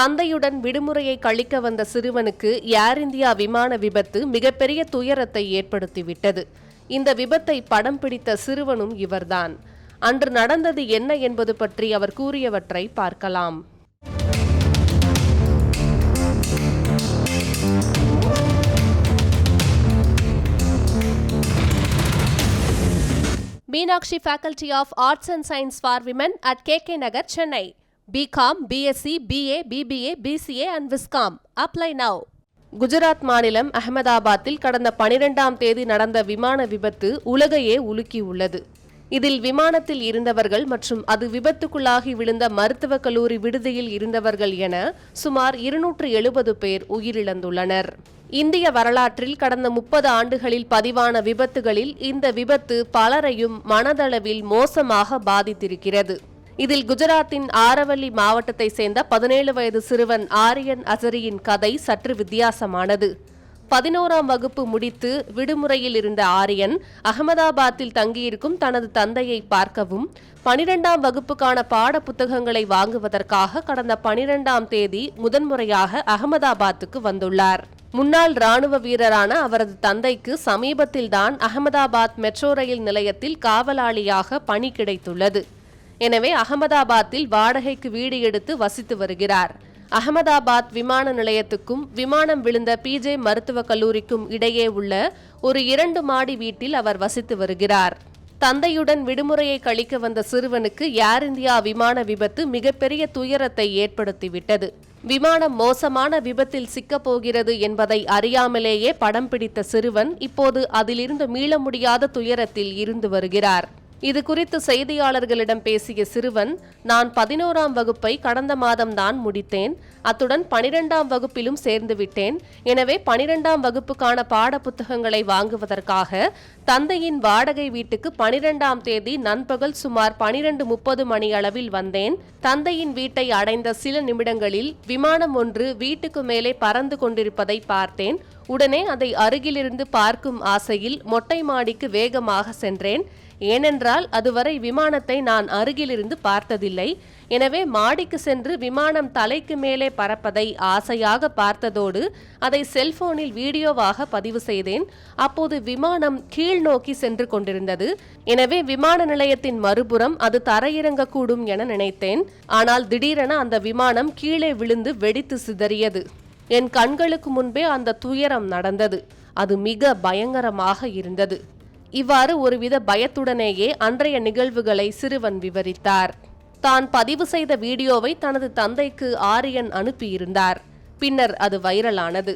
தந்தையுடன் விடுமுறையை கழிக்க வந்த சிறுவனுக்கு ஏர் இந்தியா விமான விபத்து மிகப்பெரிய துயரத்தை ஏற்படுத்திவிட்டது. இந்த விபத்தை படம் பிடித்த சிறுவனும் இவர்தான். அன்று நடந்தது என்ன என்பது பற்றி அவர் கூறியவற்றை பார்க்கலாம். Meenakshi faculty of arts and science for women at K K Nagar Chennai BCom BSc BA BBA BCA and Viscom apply now Gujarat மாநிலம் அகமதாபாத்தில் கடந்த பனிரெண்டாம் தேதி நடந்த விமான விபத்து உலகையே உலுக்கியுள்ளது. இதில் விமானத்தில் இருந்தவர்கள் மற்றும் அது விபத்துக்குள்ளாகி விழுந்த மருத்துவக் கல்லூரி விடுதியில் இருந்தவர்கள் என சுமார் இருநூற்று எழுபது பேர் உயிரிழந்துள்ளனர். இந்திய வரலாற்றில் கடந்த முப்பது ஆண்டுகளில் பதிவான விபத்துகளில் இந்த விபத்து பலரையும் மனதளவில் மோசமாக பாதித்திருக்கிறது. இதில் குஜராத்தின் ஆரவல்லி மாவட்டத்தை சேர்ந்த பதினேழு வயது சிறுவன் ஆரியன் அசரியின் கதை சற்று வித்தியாசமானது. பதினோராம் வகுப்பு முடித்து விடுமுறையில் இருந்த ஆரியன் அகமதாபாத்தில் தங்கியிருக்கும் தனது தந்தையை பார்க்கவும் பனிரெண்டாம் வகுப்புக்கான பாட புத்தகங்களை வாங்குவதற்காக கடந்த பனிரெண்டாம் தேதி முதன்முறையாக அகமதாபாத்துக்கு வந்துள்ளார். முன்னாள் ராணுவ வீரரான அவரது தந்தைக்கு சமீபத்தில்தான் அகமதாபாத் மெட்ரோ ரயில் நிலையத்தில் காவலாளியாக பணி கிடைத்துள்ளது. எனவே அகமதாபாத்தில் வாடகைக்கு வீடு எடுத்து வசித்து வருகிறார். அகமதாபாத் விமான நிலையத்துக்கும் விமானம் விழுந்த பிஜே மருத்துவக் கல்லூரிக்கும் இடையே உள்ள ஒரு இரண்டு மாடி வீட்டில் அவர் வசித்து வருகிறார். தந்தையுடன் விடுமுறையை கழிக்க வந்த சிறுவனுக்கு ஏர் இந்தியா விமான விபத்து மிகப்பெரிய துயரத்தை ஏற்படுத்திவிட்டது. விமானம் மோசமான விபத்தில் சிக்கப் போகிறது என்பதை அறியாமலேயே படம் பிடித்த சிறுவன் இப்போது அதிலிருந்து மீள முடியாத துயரத்தில் இருந்து வருகிறார். இது குறித்து செய்தியாளர்களிடம் பேசிய சிறுவன் நான் பதினோராம் வகுப்பை கடந்த மாதம்தான் முடித்தேன். அத்துடன் பனிரெண்டாம் வகுப்பிலும் சேர்ந்து விட்டேன். எனவே பனிரெண்டாம் வகுப்புக்கான பாட புத்தகங்களை வாங்குவதற்காக தந்தையின் வாடகை வீட்டுக்கு பனிரெண்டாம் தேதி நண்பகல் சுமார் பனிரெண்டு முப்பது மணி அளவில் வந்தேன். தந்தையின் வீட்டை அடைந்த சில நிமிடங்களில் விமானம் ஒன்று வீட்டுக்கு மேலே பறந்து கொண்டிருப்பதை பார்த்தேன். உடனே அதை அருகிலிருந்து பார்க்கும் ஆசையில் மொட்டை மாடிக்கு வேகமாக சென்றேன். ஏனென்றால் அதுவரை விமானத்தை நான் அருகிலிருந்து பார்த்ததில்லை. எனவே மாடிக்கு சென்று விமானம் தலைக்கு மேலே பறப்பதை ஆசையாக பார்த்ததோடு அதை செல்போனில் வீடியோவாக பதிவு செய்தேன். அப்போது விமானம் கீழ் நோக்கி சென்று கொண்டிருந்தது. எனவே விமான நிலையத்தின் மறுபுறம் அது தரையிறங்கக்கூடும் என நினைத்தேன். ஆனால் திடீரென அந்த விமானம் கீழே விழுந்து வெடித்து சிதறியது. என் கண்களுக்கு முன்பே அந்த துயரம் நடந்தது. அது மிக பயங்கரமாக இருந்தது. இவ்வாறு ஒருவித பயத்துடனேயே அன்றைய நிகழ்வுகளை சிறுவன் விவரித்தார். தான் பதிவு செய்த வீடியோவை தனது தந்தைக்கு ஆரியன் அனுப்பியிருந்தார். பின்னர் அது வைரலானது.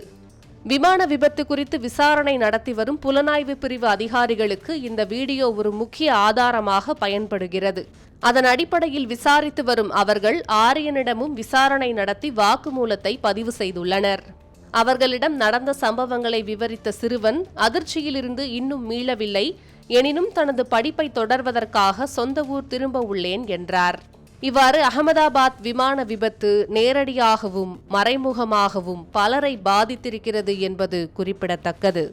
விமான விபத்து குறித்து விசாரணை நடத்தி வரும் புலனாய்வு பிரிவு அதிகாரிகளுக்கு இந்த வீடியோ ஒரு முக்கிய ஆதாரமாக பயன்படுகிறது. அதன் அடிப்படையில் விசாரித்து வரும் அவர்கள் ஆரியனிடமும் விசாரணை நடத்தி வாக்குமூலத்தை பதிவு செய்துள்ளனர். அவர்களிடம் நடந்த சம்பவங்களை விவரித்த சிறுவன் அதிர்ச்சியிலிருந்து இன்னும் மீளவில்லை. எனினும் தனது படிப்பை தொடர்வதற்காக சொந்த ஊர் திரும்ப உள்ளேன் என்றார். இவ்வாறு அகமதாபாத் விமான விபத்து நேரடியாகவும் மறைமுகமாகவும் பலரை பாதித்திருக்கிறது என்பது குறிப்பிடத்தக்கது.